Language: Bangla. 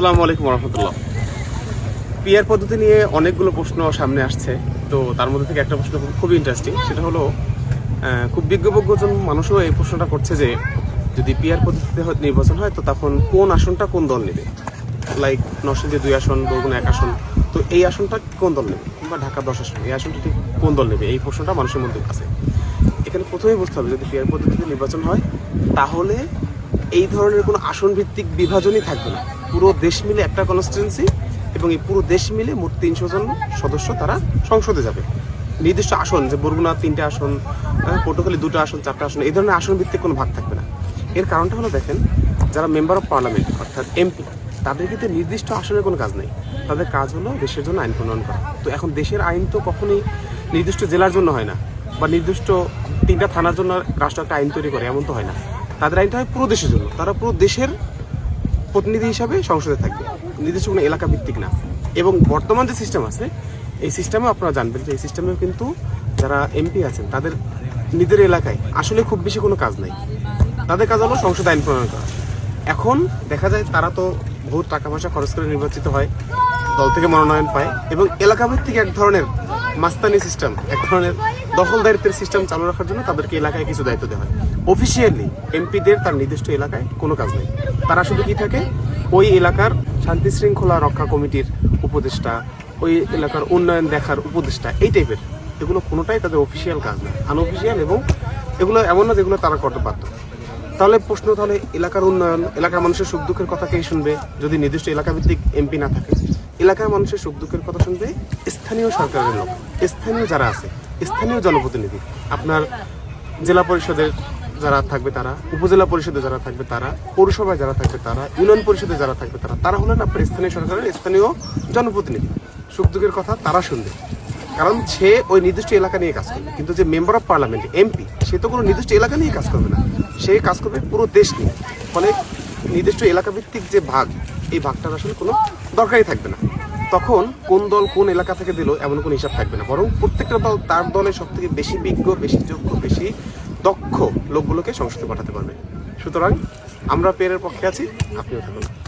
আসসালামু আলাইকুম রহমতুল্লাহ। পিয়ার পদ্ধতি নিয়ে অনেকগুলো প্রশ্ন সামনে আসছে, তো তার মধ্যে থেকে একটা প্রশ্ন খুবই ইন্টারেস্টিং সেটা হলো খুব বিজ্ঞপ্রজ্ঞজন মানুষও এই প্রশ্নটা করছে যে, যদি পিয়ার পদ্ধতিতে নির্বাচন হয়, তো তখন কোন আসনটা কোন দল নেবে? লাইক নরসিংদী দুই আসন, বরগুনা এক আসন, তো এই আসনটা কোন দল নেবে? কিংবা ঢাকা দশ আসন, এই আসনটা ঠিক কোন দল নেবে? এই প্রশ্নটা মানুষের মধ্যে আছে। এখানে প্রথমেই বুঝতে হবে, যদি পিয়ার পদ্ধতিতে নির্বাচন হয়, তাহলে এই ধরনের কোনো আসন ভিত্তিক বিভাজনই থাকবে না। পুরো দেশ মিলে একটা কনস্টিটুয়েন্সি এবং এই পুরো দেশ মিলে মোট তিনশো জন সদস্য তারা সংসদে যাবে। নির্দিষ্ট আসন, যে বরগুনা তিনটে আসন পটুখালী দুটো আসন, চারটা আসন, এই ধরনের আসন ভিত্তিক কোনো ভাগ থাকবে না। এর কারণটা হলো দেখেন, যারা মেম্বার অফ পার্লামেন্ট অর্থাৎ এমপি তাদের কিন্তু নির্দিষ্ট আসনের কোনো কাজ নেই। তাদের কাজ হলো দেশের জন্য আইন প্রণয়ন করা। তো এখন দেশের আইন তো কখনোই নির্দিষ্ট জেলার জন্য হয় না, বা নির্দিষ্ট তিনটা থানার জন্য রাষ্ট্র একটা আইন তৈরি করে, এমন তো হয় না। তাদের আইনটা হয় পুরো দেশের জন্য। তারা পুরো দেশের প্রতিনিধি হিসাবে সংসদে থাকবে নির্দিষ্ট কোনো এলাকা ভিত্তিক না। এবং বর্তমান যে সিস্টেম আছে, এই সিস্টেমে আপনারা জানবেন যে এই সিস্টেমেও কিন্তু যারা এমপি আছেন, তাদের নিজের এলাকায় আসলে খুব বেশি কোনো কাজ নাই। তাদের কাজ হলো সংসদ আইন প্রণয়ন করা। এখন দেখা যায় তারা তো বহুত টাকা পয়সা খরচ করে নির্বাচিত হয়, দল থেকে মনোনয়ন পায় এবং এলাকা ভিত্তিক এক ধরনের মাস্তানি সিস্টেম এক ধরনের দখলদারিত্বের সিস্টেম চালু রাখার জন্য তাদেরকে এলাকায় কিছু দায়িত্ব দেওয়া হয়। অফিসিয়ালি এমপিদের তার নির্দিষ্ট এলাকায় কোনো কাজ নেই। তারা শুধু কি থাকে? ওই এলাকার শান্তি শৃঙ্খলা রক্ষা কমিটির উপদেষ্টা, ওই এলাকার উন্নয়ন দেখার উপদেষ্টা, এই টাইপের এগুলো কোনোটাই তাদের অফিসিয়াল কাজ না। আনঅফিসিয়াল এবং এগুলো এমন না যেগুলো তারা করতে পারতো তাহলে প্রশ্ন তাহলে এলাকার উন্নয়ন, এলাকার মানুষের সুখ দুঃখের কথা কে শুনবে? যদি নির্দিষ্ট এলাকাভিত্তিক এমপি না থাকে। এলাকার মানুষের সুখ দুঃখের কথা শুনবে স্থানীয় সরকারের লোক, স্থানীয় যারা আছে, স্থানীয় জনপ্রতিনিধি, আপনার জেলা পরিষদের যারা থাকবে তারা, উপজেলা পরিষদে যারা থাকবে তারা, পৌরসভায় যারা থাকবে তারা, ইউনিয়ন পরিষদে যারা থাকবে তারা তারা হলেন আপনার স্থানীয় সরকারের স্থানীয় জনপ্রতিনিধি। সুখ দুঃখের কথা তারা শুনবে, কারণ সে ওই নির্দিষ্ট এলাকা নিয়ে কাজ করবে, কিন্তু যে মেম্বার অফ পার্লামেন্ট, এমপি, সে তো কোনো নির্দিষ্ট এলাকা নিয়ে কাজ করবে না। সে কাজ করবে পুরো দেশ নিয়ে। ফলে নির্দিষ্ট এলাকা ভিত্তিক যে ভাগ এই ভাগটার আসলে কোনো দরকারই থাকবে না। তখন কোন দল কোন এলাকা থেকে দিল এমন কোনো হিসাব থাকবে না। বরং প্রত্যেকটা দল তার দলে সব থেকে বেশি বিজ্ঞ, বেশি যোগ্য, বেশি দক্ষ লোকগুলোকে সংসদে পাঠাতে পারবে। সুতরাং আমরা পেরের পক্ষে আছি, আপনিও থাকুন।